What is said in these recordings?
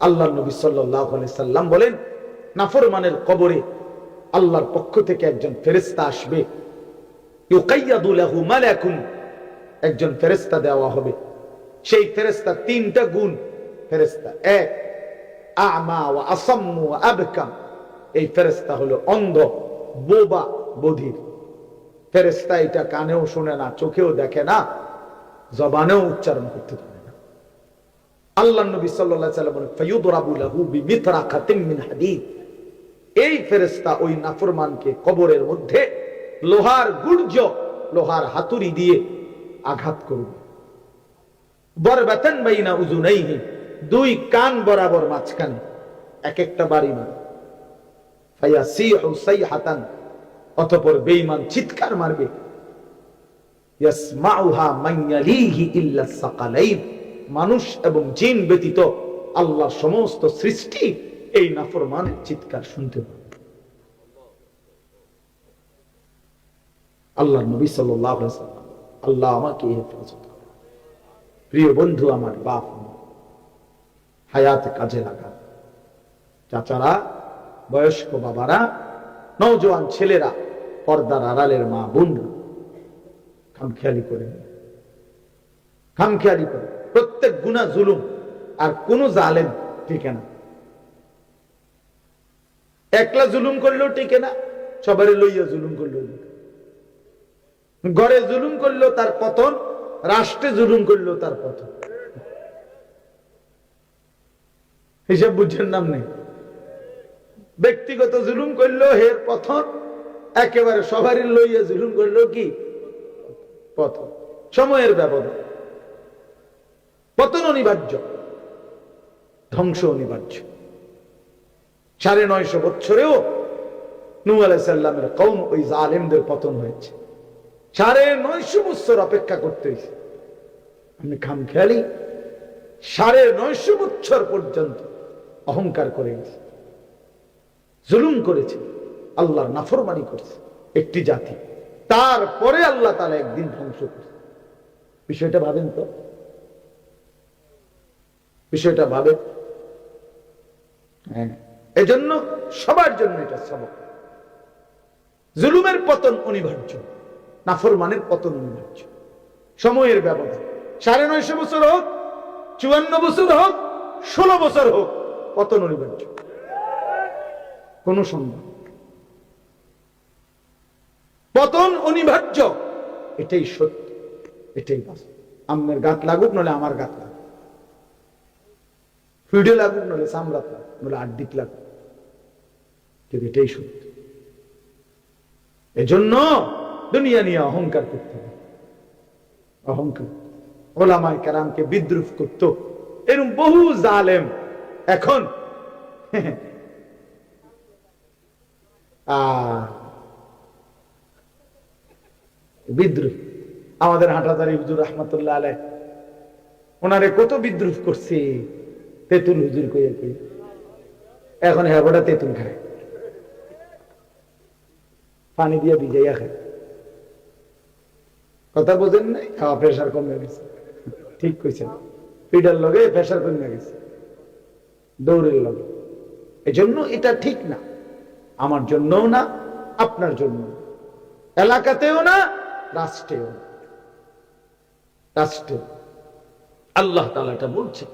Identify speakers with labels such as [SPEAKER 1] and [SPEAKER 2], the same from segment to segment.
[SPEAKER 1] আল্লাহ নবী সাল্লাম বলেন, নাফরমানের কবরে আল্লাহর পক্ষ থেকে একজন ফেরেস্তা আসবে। একজন ফেরেস্তা দেওয়া হবে। সেই ফেরেস্তা তিনটা গুণ ফেরেস্তা এক, আমা আবকাম এই ফেরেস্তা হলো অন্ধ, বোবা, বধির। ফেরেস্তা এটা কানেও শুনে না, চোখেও দেখে না, জবানেও উচ্চারণ করতে পারে আল্লাহ নবী সাল্লাম এই ফেরেস্তা ওই নাফরমানকে কবরের মধ্যে লোহার গুর্জ, লোহার হাতুড়ি দিয়ে আঘাত করবে বরবাতান দুই কান বরাবর মাঝখানে এক একটা বাড়ি মারে। অতঃপর চিৎকার মারবে। মানুষ এবং জিন ব্যতীত আল্লাহর সমস্ত সৃষ্টি এই নাফরমানের চিৎকার শুনতে পাবে। আল্লাহ নবী ওয়াসাল্লাম, আল্লাহ আমাকে হেফাজত। প্রিয় বন্ধু, আমার বাপ, হায়াতে কাজে লাগা চাচারা, বয়স্ক বাবারা, নওজোয়ান ছেলেরা, পর্দার আড়ালের মা বোনরা, খামখেয়ালি করে খামখেয়ালি করে প্রত্যেক গুণা জুলুম আর কোন জালেম টিকে না। একলা জুলুম করলেও টিকে না সবারই লইয়া জুলুম না। ঘরে জুলুম করলেও তার পতন, রাষ্ট্রে জুলুম করলেও তার পতন। হিসাব বুঝছেন নাম নেই। ব্যক্তিগত জুলুম করল হের পথন একেবারে সবারই লইয়া জুলুম করল কি? পথন সময়ের ব্যবধান। পতন অনিবার্য, ধ্বংস অনিবার্য। সাড়ে নয়শো বছরেও নূ আলাইসাল্লামের কৌম ওই জালেমদের পতন হয়েছে। সাড়ে নয়শো বছর অপেক্ষা করতে হয়েছে। আমি খাম খেয়ালি সাড়ে নয়শো বছর পর্যন্ত অহংকার করে গেছে। জুলুম করেছে, আল্লাহর নাফরমানি করছে একটি জাতি। তারপরে আল্লাহ তালা একদিন ধ্বংস করছে। বিষয়টা ভাবেন তো? বিষয়টা ভাবে। হ্যাঁ। এজন্য সবার জন্য এটা সবক। জুলুমের পতন অনিবার্য নাফরমানের পতন অনিবার্য। সময়ের ব্যবধান সাড়ে নয়শো বছর হোক চুয়ান্ন বছর হোক ষোলো বছর হোক পতন অনিবার্য। কোন সন্দেহ পতন অনিবার্য এটাই সত্য এটাই বাস্তব। আমের গাত লাগুক নলে আমার গাত লাগুক। ফিডে লাগুক নলে সামরাত লাগুক নলে আড্ডিত লাগুক কিন্তু এটাই সত্য। এজন্য দুনিয়া নিয়ে অহংকার করতে হবে। অহংকার। ওলামায় কারামকে বিদ্রুপ করত। এরকম বহু জালেম এখন। বিদ্রুপ। আমাদের হাটাদারি হুজুর রহমতুল্লাহ আলাই ওনারে কত বিদ্রুপ করছে? তেঁতুল হুজুর কইয়া কই এখন হেবটা তেঁতুল খায়। পানি দিয়ে ভিজাইয়া খায়। কথা বোঝেন নাই? খাওয়া প্রেশার কমে গেছে। ঠিক কইছেন। পিডার লগে প্রেশার কমে গেছে। দৌড়ের লগে। এজন্য এটা ঠিক না। আমার জন্যও না, আপনার জন্য এলাকাতেও না, রাষ্ট্রেও রাষ্ট্রে আল্লাহ তালাটা বলছে।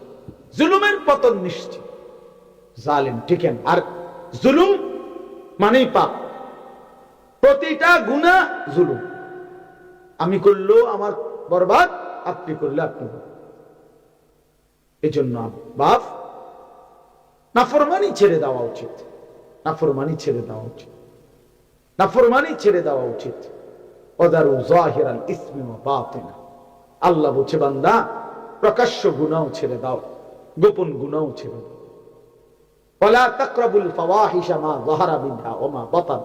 [SPEAKER 1] জুলুমের পতন নিশ্চিত। জালেম ঠিকেন, আর জুলুম মানেই পাপ। প্রতিটা গুণা জুলুম। আমি করলেও আমার বরবাদ, আপনি করলে আপনি এই জন্য বাপ, নাফরমানি ছেড়ে দেওয়া উচিত। নাফরমানি ছেড়ে দেওয়া উচিত। নাফরমানি ছেড়ে দেওয়া উচিত। আল্লাহ বলছে, বান্দা, প্রকাশ্য গুনাও ছেড়ে দাও। গোপন মা বাতান।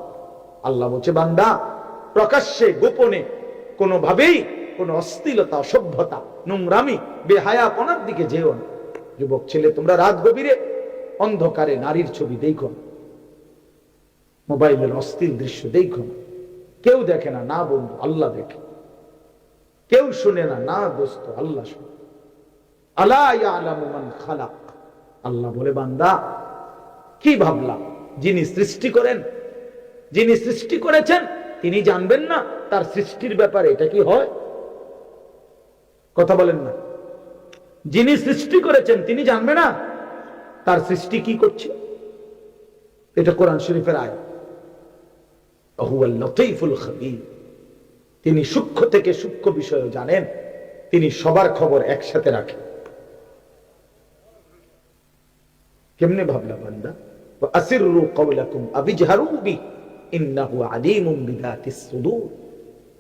[SPEAKER 1] আল্লাহ বলছে, বান্দা, প্রকাশ্যে, গোপনে কোনো অসভ্যতা, নোংরামি, বেহায়াপনার দিকে যেও না। যুবক ছেলে, তোমরা রাত গভীরে অন্ধকারে নারীর ছবি দেখো। মোবাইলের অস্থির দৃশ্য দেখো। কেউ দেখে না না বন্ধু, আল্লাহ দেখে। কেউ শুনে না না দোস্ত, আল্লাহ শুনে। আল্লাহ বলে, বান্দা, কি ভাবলাম যিনি সৃষ্টি করেন, যিনি সৃষ্টি করেছেন, তিনি জানবেন না তার সৃষ্টির ব্যাপারে এটা কি হয়? কথা বলেন না। যিনি সৃষ্টি করেছেন, তিনি জানবে না তার সৃষ্টি কি করছে? এটা কোরআন শরীফের আয় তিনি সূক্ষ্ম থেকে সূক্ষ্ম বিষয় জানেন। তিনি সবার খবর একসাথে রাখেন। কেমনে ভাবলা বান্দা? আসিরু কওলাকুম আবিজহারু বি, ইন্নাহু আলিমুম বিদাতিস সুদূর।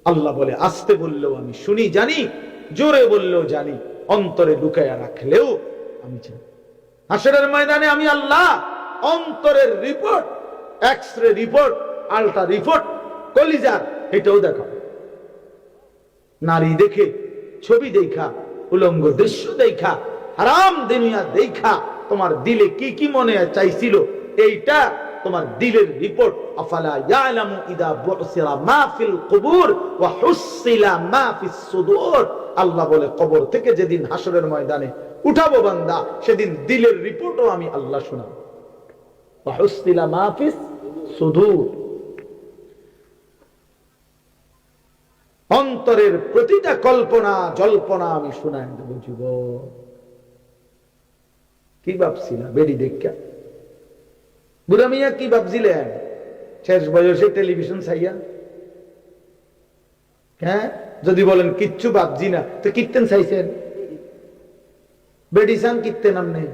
[SPEAKER 1] আল্লাহ বলে, আসতে বললেও আমি শুনি, জানি, জোরে বললেও জানি, অন্তরে লুকায়া রাখলেও আমি জানি। হাসরের ময়দানে আমি আল্লাহ, অন্তরের report X ray report, ultra report, কলিজার, এটাও দেখো নারী দেখে, ছবি দেখা, উলঙ্গ দৃশ্য দেখা, হারাম দুনিয়া দেখা তোমার দিলে কি কি মনে চাইছিল? এইটা তোমার দিলের রিপোর্ট আফালা ইয়ালামু ইদা বুসিরা মা ফিল কুবুর ওয়া হুসিলা মা ফিস সুদুর। আল্লাহ বলে, কবর থেকে যেদিন হাসরের ময়দানে উঠাবো বান্দা, সেদিন দিলের রিপোর্টও আমি আল্লাহ শোনাবো। ওয়া হুসিলা মা ফিস সুদুর। অন্তরের প্রতিটা কল্পনা, জল্পনা আমি শোনাই দেবো যুব কি ভাবছিলা বেড়ি দেখা। বুড়া মিয়া কি ভাবছিলেন? শেষ বয়সে টেলিভিশন চাইয়া হ্যাঁ? যদি বলেন, কিচ্ছু ভাবছি না। তো কীর্তেন চাইছেন বেডি চান কীর্তেন আমনে।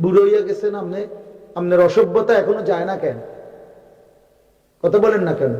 [SPEAKER 1] বুড়ো গেছেন আমনে। আপনার অসভ্যতা এখনও যায় না কেন? কথা বলেন না কেন?